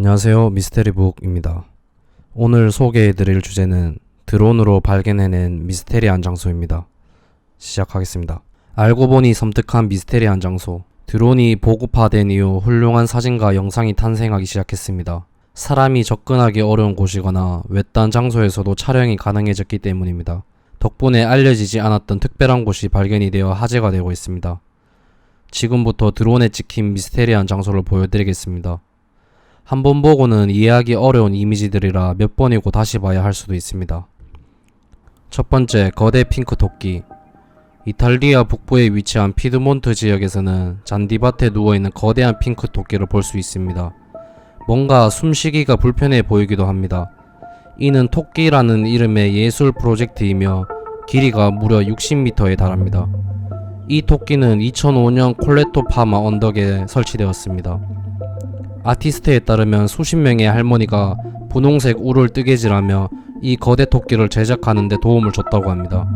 안녕하세요. 미스테리북입니다. 오늘 소개해드릴 주제는 드론으로 발견해낸 미스테리한 장소입니다. 시작하겠습니다. 알고 보니 섬뜩한 미스테리한 장소. 드론이 보급화된 이후 훌륭한 사진과 영상이 탄생하기 시작했습니다. 사람이 접근하기 어려운 곳이거나 외딴 장소에서도 촬영이 가능해졌기 때문입니다. 덕분에 알려지지 않았던 특별한 곳이 발견이 되어 화제가 되고 있습니다. 지금부터 드론에 찍힌 미스테리한 장소를 보여드리겠습니다. 한 번 보고는 이해하기 어려운 이미지들이라 몇 번이고 다시 봐야 할 수도 있습니다. 첫 번째, 거대 핑크 토끼. 이탈리아 북부에 위치한 피드몬트 지역에서는 잔디밭에 누워있는 거대한 핑크 토끼를 볼 수 있습니다. 뭔가 숨쉬기가 불편해 보이기도 합니다. 이는 토끼라는 이름의 예술 프로젝트이며 길이가 무려 60m에 달합니다. 이 토끼는 2005년 콜레토 파마 언덕에 설치되었습니다. 아티스트에 따르면 수십 명의 할머니가 분홍색 울을 뜨개질하며 이 거대 토끼를 제작하는 데 도움을 줬다고 합니다.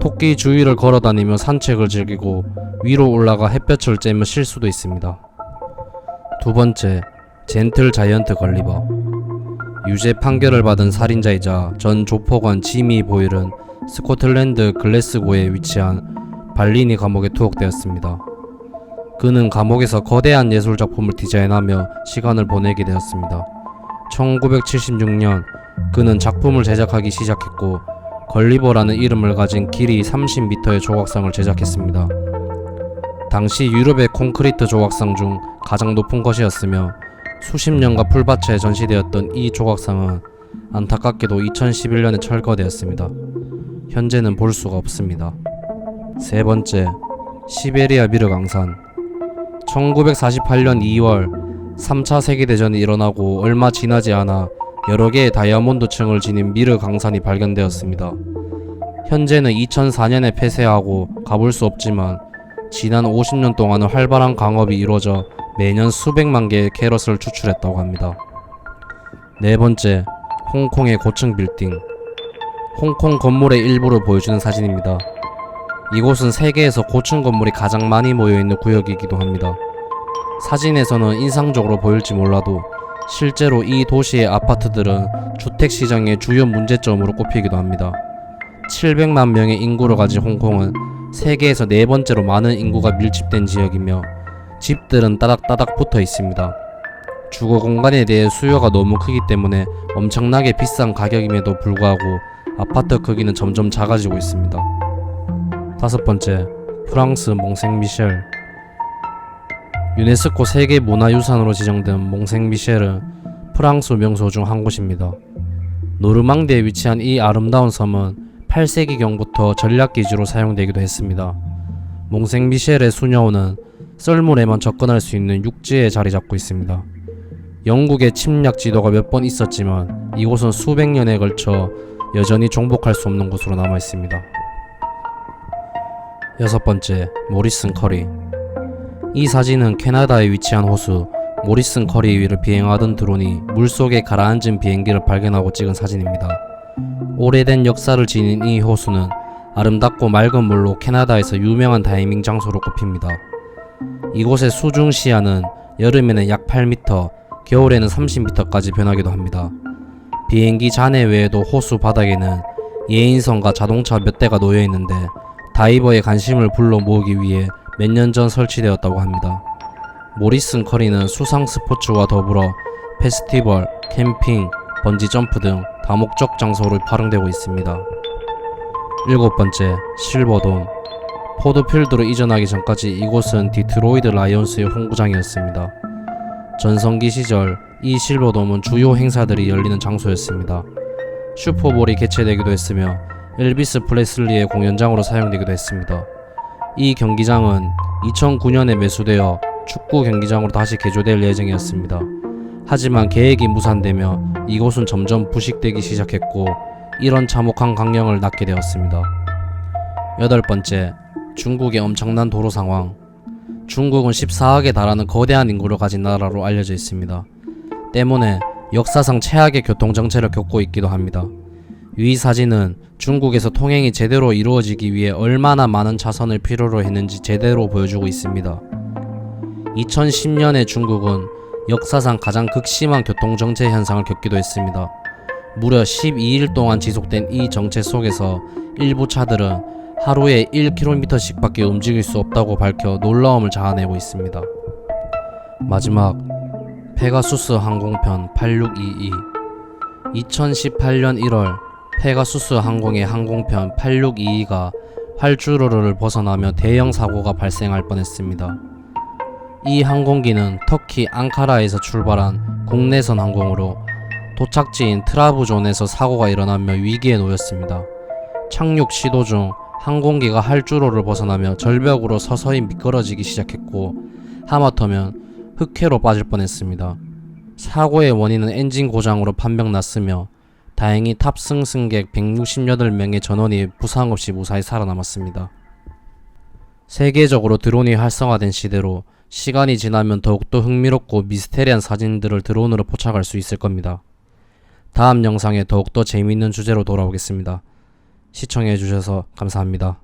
토끼 주위를 걸어다니며 산책을 즐기고 위로 올라가 햇볕을 쬐며 쉴 수도 있습니다. 두 번째, 젠틀 자이언트 걸리버. 유죄 판결을 받은 살인자이자 전 조폭원 지미 보일은 스코틀랜드 글래스고에 위치한 발리니 감옥에 투옥되었습니다. 그는 감옥에서 거대한 예술 작품을 디자인하며 시간을 보내게 되었습니다. 1976년 그는 작품을 제작하기 시작했고 걸리버라는 이름을 가진 길이 30m의 조각상을 제작했습니다. 당시 유럽의 콘크리트 조각상 중 가장 높은 것이었으며 수십 년간 풀밭에 전시되었던 이 조각상은 안타깝게도 2011년에 철거되었습니다. 현재는 볼 수가 없습니다. 세 번째, 시베리아 미르 강산. 1948년 2월 3차 세계대전이 일어나고 얼마 지나지 않아 여러 개의 다이아몬드 층을 지닌 미르 강산이 발견되었습니다. 현재는 2004년에 폐쇄하고 가볼 수 없지만 지난 50년 동안은 활발한 강업이 이루어져 매년 수백만 개의 캐럿을 추출했다고 합니다. 네 번째, 홍콩의 고층 빌딩. 홍콩 건물의 일부를 보여주는 사진입니다. 이곳은 세계에서 고층 건물이 가장 많이 모여 있는 구역이기도 합니다. 사진에서는 인상적으로 보일지 몰라도 실제로 이 도시의 아파트들은 주택 시장의 주요 문제점으로 꼽히기도 합니다. 700만 명의 인구를 가진 홍콩은 세계에서 네 번째로 많은 인구가 밀집된 지역이며 집들은 따닥따닥 붙어 있습니다. 주거 공간에 대해 수요가 너무 크기 때문에 엄청나게 비싼 가격임에도 불구하고 아파트 크기는 점점 작아지고 있습니다. 다섯 번째, 프랑스 몽생 미셸. 유네스코 세계 문화유산으로 지정된 몽생미셸은 프랑스 명소 중 한 곳입니다. 노르망디에 위치한 이 아름다운 섬은 8세기경부터 전략기지로 사용되기도 했습니다. 몽생미셸의 수녀원은 썰물에만 접근할 수 있는 육지에 자리 잡고 있습니다. 영국의 침략 지도가 몇 번 있었지만 이곳은 수백 년에 걸쳐 여전히 정복할 수 없는 곳으로 남아 있습니다. 여섯 번째, 모리슨 커리. 이 사진은 캐나다에 위치한 호수 모리슨 커리 위를 비행하던 드론이 물속에 가라앉은 비행기를 발견하고 찍은 사진입니다. 오래된 역사를 지닌 이 호수는 아름답고 맑은 물로 캐나다에서 유명한 다이밍 장소로 꼽힙니다. 이곳의 수중 시야는 여름에는 약 8m, 겨울에는 30m까지 변하기도 합니다. 비행기 잔해 외에도 호수 바닥에는 예인선과 자동차 몇 대가 놓여 있는데 다이버의 관심을 불러 모으기 위해 몇 년 전 설치되었다고 합니다. 모리슨 커리는 수상 스포츠와 더불어 페스티벌, 캠핑, 번지 점프 등 다목적 장소로 활용되고 있습니다. 일곱 번째, 실버돔. 포드필드로 이전하기 전까지 이곳은 디트로이드 라이온스의 홍구장이었습니다. 전성기 시절 이 실버돔은 주요 행사들이 열리는 장소였습니다. 슈퍼볼이 개최되기도 했으며 엘비스 프레슬리의 공연장으로 사용되기도 했습니다. 이 경기장은 2009년에 매수되어 축구 경기장으로 다시 개조될 예정이었습니다. 하지만 계획이 무산되며 이곳은 점점 부식되기 시작했고 이런 참혹한 강령을 낳게 되었습니다. 여덟 번째, 중국의 엄청난 도로 상황. 중국은 14억에 달하는 거대한 인구를 가진 나라로 알려져 있습니다. 때문에 역사상 최악의 교통 정체를 겪고 있기도 합니다. 위 사진은 중국에서 통행이 제대로 이루어지기 위해 얼마나 많은 차선을 필요로 했는지 제대로 보여주고 있습니다. 2010년에 중국은 역사상 가장 극심한 교통정체 현상을 겪기도 했습니다. 무려 12일 동안 지속된 이 정체 속에서 일부 차들은 하루에 1km씩 밖에 움직일 수 없다고 밝혀 놀라움을 자아내고 있습니다. 마지막 페가수스 항공편 8622 2018년 1월 페가수스 항공의 항공편 8622가 활주로를 벗어나며 대형 사고가 발생할 뻔했습니다. 이 항공기는 터키 앙카라에서 출발한 국내선 항공으로 도착지인 트라부존에서 사고가 일어나며 위기에 놓였습니다. 착륙 시도 중 항공기가 활주로를 벗어나며 절벽으로 서서히 미끄러지기 시작했고 하마터면 흑해로 빠질 뻔했습니다. 사고의 원인은 엔진 고장으로 판명났으며 다행히 탑승 승객 168명의 전원이 부상 없이 무사히 살아남았습니다. 세계적으로 드론이 활성화된 시대로 시간이 지나면 더욱더 흥미롭고 미스테리한 사진들을 드론으로 포착할 수 있을 겁니다. 다음 영상에 더욱더 재미있는 주제로 돌아오겠습니다. 시청해주셔서 감사합니다.